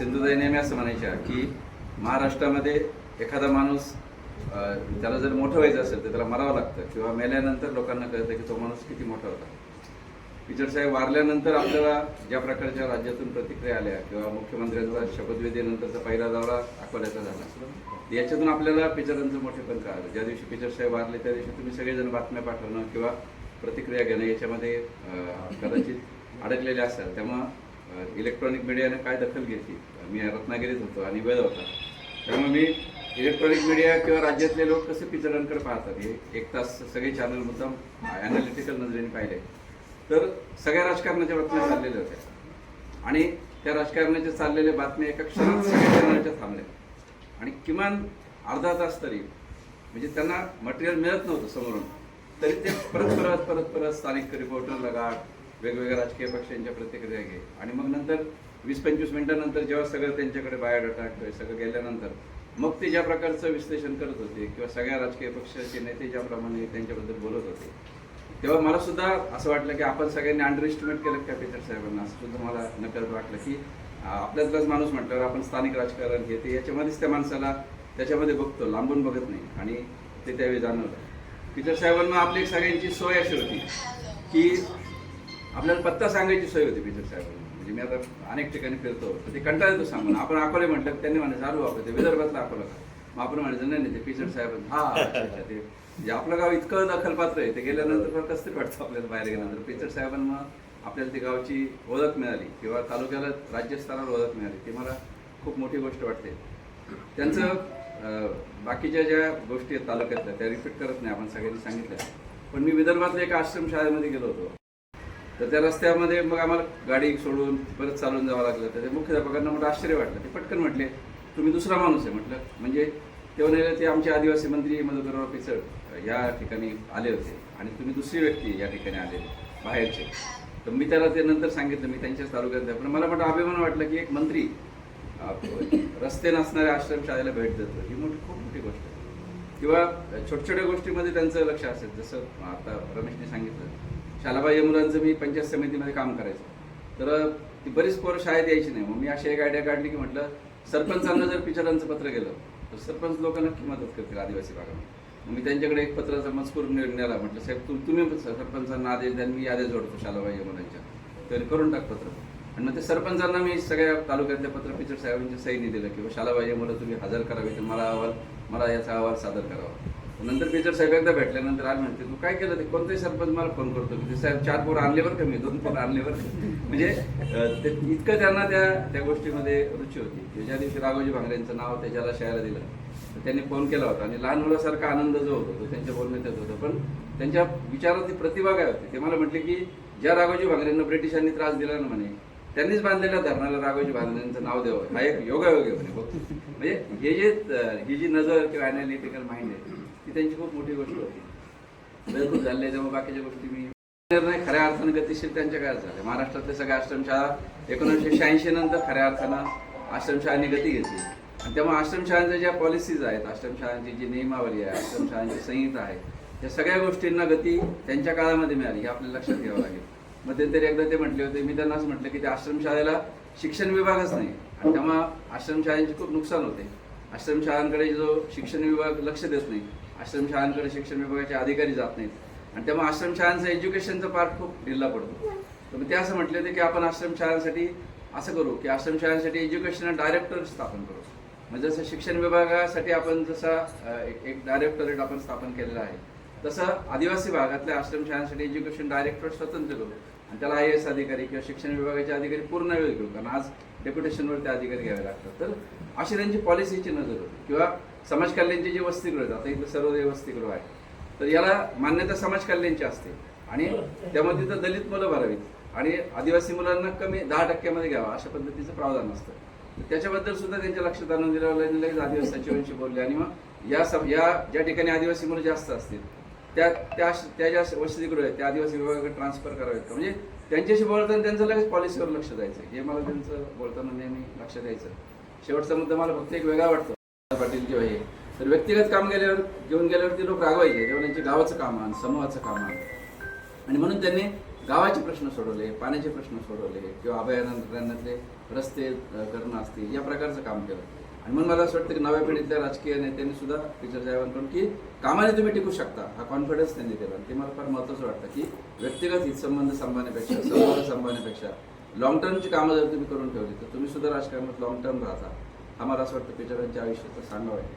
सिंधुताई नेहमी असं म्हणायच्या की महाराष्ट्रामध्ये एखादा माणूस त्याला जर मोठं व्हायचं असेल तर त्याला मरावं लागतं किंवा मेल्यानंतर लोकांना कळतं की तो माणूस किती मोठा होता. पिचड साहेब वारल्यानंतर आपल्याला ज्या प्रकारच्या राज्यातून प्रतिक्रिया आल्या किंवा मुख्यमंत्र्यांचा शपथविधीनंतरचा पहिला दौरा अकोल्याचा झाला याच्यातून आपल्याला पिचरांचं मोठेपण कळालं. ज्या दिवशी पिचर साहेब वारले त्या दिवशी तुम्ही सगळेजण बातम्या पाठवणं किंवा प्रतिक्रिया घेणं याच्यामध्ये कदाचित अडकलेले असाल. त्यामुळं इलेक्ट्रॉनिक मीडियाने काय दखल घेतली? मी रत्नागिरीत होतो आणि वेळ होता. त्यामुळे मी इलेक्ट्रॉनिक मीडिया किंवा राज्यातले लोक कसे पिचडांकडे पाहतात हे एक तास सगळे चॅनल मुद्दाम अनालिटिकल नजरेने पाहिले. तर सगळ्या राजकारणाच्या बातम्या चाललेल्या होत्या. आणि त्या राजकारणाच्या चाललेल्या बातम्या एका क्षणात सगळ्या चॅनलच्या थांबल्या. आणि किमान अर्धा तास तरी म्हणजे त्यांना मटेरियल मिळत नव्हतं समोरून. तरी ते परत परत परत परत स्थानिक रिपोर्टरला गाठ वेगवेगळ्या राजकीय पक्षांच्या प्रतिक्रिया घे. आणि मग नंतर वीस पंचवीस मिनिटानंतर जेव्हा सगळं त्यांच्याकडे बायोडाटा किंवा सगळं गेल्यानंतर मग ते ज्या प्रकारचं विश्लेषण करत होते किंवा सगळ्या राजकीय पक्षाचे नेते ज्याप्रमाणे त्यांच्याबद्दल बोलत होते तेव्हा मला सुद्धा असं वाटलं की आपण सगळ्यांनी अंडर एस्टिमेट केलं का पेटर साहेबांना? असं सुद्धा मला नकळत वाटलं की आपल्यातलाच माणूस म्हटल्यावर आपण स्थानिक राजकारण घेते याच्यामध्येच त्या माणसाला त्याच्यामध्ये बघतो लांबून बघत नाही. आणि ते त्यावेळी जाणवलं. पीटर साहेबांना आपली सगळ्यांची सोय अशी होती की आपल्याला पत्ता सांगायची सोय होती पीटर साहेबांना. म्हणजे मी आता अनेक ठिकाणी फिरतो. तर ते कंटाळ येतो सांगून. आपण अकोले म्हटलं त्यांनी म्हणायचं चालू आपण ते विदर्भातला अकोला. का मग आपण म्हणायचं नाही नाही ते पिचर साहेब हा अच्छा अच्छा ते. म्हणजे आपलं गाव इतकं दखलपात्र आहे. ते गेल्यानंतर फार कसं वाटतं आपल्याला बाहेर गेल्यानंतर. पिचर साहेबांना आपल्याला ती गावची ओळख मिळाली किंवा तालुक्याला राज्यस्तरावर ओळख मिळाली. ती मला खूप मोठी गोष्ट वाटते. त्यांचं बाकीच्या ज्या गोष्टी आहेत तालुक्यातल्या त्या रिपीट करत नाही आपण सगळ्यांनी सांगितल्या. पण मी विदर्भातल्या एका आश्रम शाळेमध्ये गेलो होतो. तर त्या रस्त्यामध्ये मग आम्हाला गाडी सोडून परत चालून जावं लागलं. तर ते मुख्याध्यापकांना मला आश्चर्य वाटलं. ते पटकन म्हटले तुम्ही दुसरा माणूस आहे म्हटलं. म्हणजे तेव्हा नाही ते आमचे आदिवासी मंत्री मधुकरराव पिचड या ठिकाणी आले होते आणि तुम्ही दुसरी व्यक्ती या ठिकाणी आले बाहेरचे. तर मी त्याला ते नंतर सांगितलं मी त्यांच्याच तालुक्यात आहे. पण मला मोठा अभिमान वाटलं की एक मंत्री रस्ते नसणाऱ्या आश्रमशाळेला भेट देतो ही मोठी खूप मोठी गोष्ट आहे. किंवा छोट्या छोट्या गोष्टीमध्ये त्यांचं लक्ष असेल जसं आता रमेशने सांगितलं शालाबाई यमुनांचं मी पंचायत समितीमध्ये काम करायचं. तर ती बरीच पोरं शाळेत यायची नाही. मग मी अशी एक आयडिया काढली की म्हटलं सरपंचांना जर पिचरांचं पत्र गेलं तर सरपंच लोक नक्की मदत करतील आदिवासी भागामध्ये. मग मी त्यांच्याकडे एक पत्र मजकूर ने- नेला म्हटलं साहेब तुम तुम्ही पण सरपंचांना आदेश द्या मी आदेश जोडतो शालाबाई मुलांच्या तर करून टाक पत्र. आणि मग ते सरपंचांना मी सगळ्या तालुक्यातल्या पत्र पिचर साहेबांच्या सहीने दिलं किंवा शालाबाई यमुना तुम्ही हजर करावी तर मला अहवाल मला याचा अहवाल सादर करावा. नंतर पिचर साहेब एकदा भेटल्यानंतर आज म्हणते तू काय केलं ते? कोणताही सरपंच मला फोन करतो. की साहेब चार पोरं आणले बरं का मी दोन पोरं आणले बरं म्हणजे ते इतकं त्यांना त्या त्या गोष्टीमध्ये रुची होती. ज्या दिवशी राघोजी भांगरेंचं नाव त्याच्याला शाळेला दिलं त्यांनी फोन केला होता. आणि लहान मुलासारखा आनंद जो होतो तो त्यांच्या बोलण्यात येत होता. पण त्यांच्या विचारातली प्रतिभा काय होती? ते मला म्हटले की ज्या राघोजी भांगरेंना ब्रिटिशांनी त्रास दिला ना म्हणे त्यांनीच बांधलेल्या धरणाला राघोजी भांगरेंचं नाव द्यावं. हा एक योगायोग आहे म्हणे. म्हणजे हे जे ही जी नजर किंवा अनालिटिकल माइंड आहे ती त्यांची खूप मोठी गोष्ट होती. बिलकुल झाले तेव्हा बाकीच्या गोष्टी मी निर्णय खऱ्या अर्थानं गतिशील त्यांच्या काळात झाले. महाराष्ट्रातले सगळ्या आश्रमशाळा एकोणीसशे शहाऐंशी नंतर खऱ्या अर्थानं आश्रमशाळांनी गती घेतली. आणि त्यामुळे आश्रमशाळांच्या ज्या पॉलिसीज आहेत आश्रमशाळांची जी नियमावली आहे आश्रमशाळांची संहिता आहे या सगळ्या गोष्टींना गती त्यांच्या काळामध्ये मिळाली हे आपल्याला लक्षात घ्यावं लागेल. मध्यंतरी एकदा ते म्हटले होते मी त्यांनाच म्हटलं की त्या आश्रमशाळेला शिक्षण विभागच नाही. आणि त्यामुळे आश्रमशाळांचे खूप नुकसान होते. आश्रमशाळांकडे जो शिक्षण विभाग लक्ष देत नाही आश्रमशाळांकडे शिक्षण विभागाचे अधिकारी जात नाहीत. आणि त्यामुळे आश्रमशाळांचं एज्युकेशनचा पार्ट खूप ढिल्ला पडतो. तर मग ते असं म्हटले होते की आपण आश्रमशाळांसाठी असं करू की आश्रमशाळांसाठी एज्युकेशनल डायरेक्टर स्थापन करू. म्हणजे जसं शिक्षण विभागासाठी आपण जसा एक- डायरेक्टरेट आपण स्थापन केलेलं आहे तसं आदिवासी भागातल्या आश्रमशाळांसाठी एज्युकेशन डायरेक्टर स्वतंत्र करू. आणि त्याला आय एस अधिकारी किंवा शिक्षण विभागाचे अधिकारी पूर्ण वेळ घेऊ कारण आज डेप्युटेशनवर ते अधिकारी घ्यावे लागतात. तर अशी त्यांची पॉलिसीची नजर होती. किंवा समाज कल्याणची जी वसतिगृह आहेत आता इथलं सर्वोदय वसतिगृह आहे तर याला मान्यता समाज कल्याणची असते. आणि त्यामध्ये तिथं दलित मुलं भरावीत. आणि आदिवासी मुलांना कमी दहा टक्क्यामध्ये घ्यावा अशा पद्धतीचं प्रावधान असतं. तर त्याच्याबद्दल सुद्धा त्यांच्या लक्षात आणून दिलं लगेच आदिवासी सचिवांशी बोलले. आणि मग या सब या ज्या ठिकाणी आदिवासी मुलं जास्त असतील त्या त्या त्या ज्या वसतिगृह आहेत त्या आदिवासी विभागाकडे ट्रान्सफर करावेत म्हणजे त्यांच्याशी बोलताना त्यांचं लगेच पॉलिसीवर लक्ष द्यायचं. हे मला त्यांचं बोलताना नेहमी लक्ष द्यायचं. शेवटचा मुद्दा मला फक्त एक वेगळा वाटतो. पाटील किंवा हे. तर व्यक्तिगत काम गेल्यावर घेऊन गेल्यावरती लोक रागवायचे. तेव्हा त्यांचे गावाचं काम आण समूहाचं काम आण. आणि म्हणून त्यांनी गावाचे प्रश्न सोडवले पाण्याचे प्रश्न सोडवले किंवा अभयारण्यातले रस्ते करणं असतील या प्रकारचं काम केलं. आणि म्हणून मला असं वाटतं की नव्या पिढीतल्या राजकीय नेत्यांनी सुद्धा टीचर साहेबांकडून की कामाने तुम्ही टिकू शकता. हा कॉन्फिडन्स त्यांनी दिला. आणि ते मला फार महत्त्वाचं वाटतं की व्यक्तिगत हितसंबंध सांभाळण्यापेक्षा संबंध सांभाळण्यापेक्षा लॉंग टर्मची कामं जर तुम्ही करून ठेवली तर तुम्ही सुद्धा राजकारणात लॉंग टर्म राहता. हा मला असं वाटतं पेचारांच्या आयुष्याचा सांगावं आहे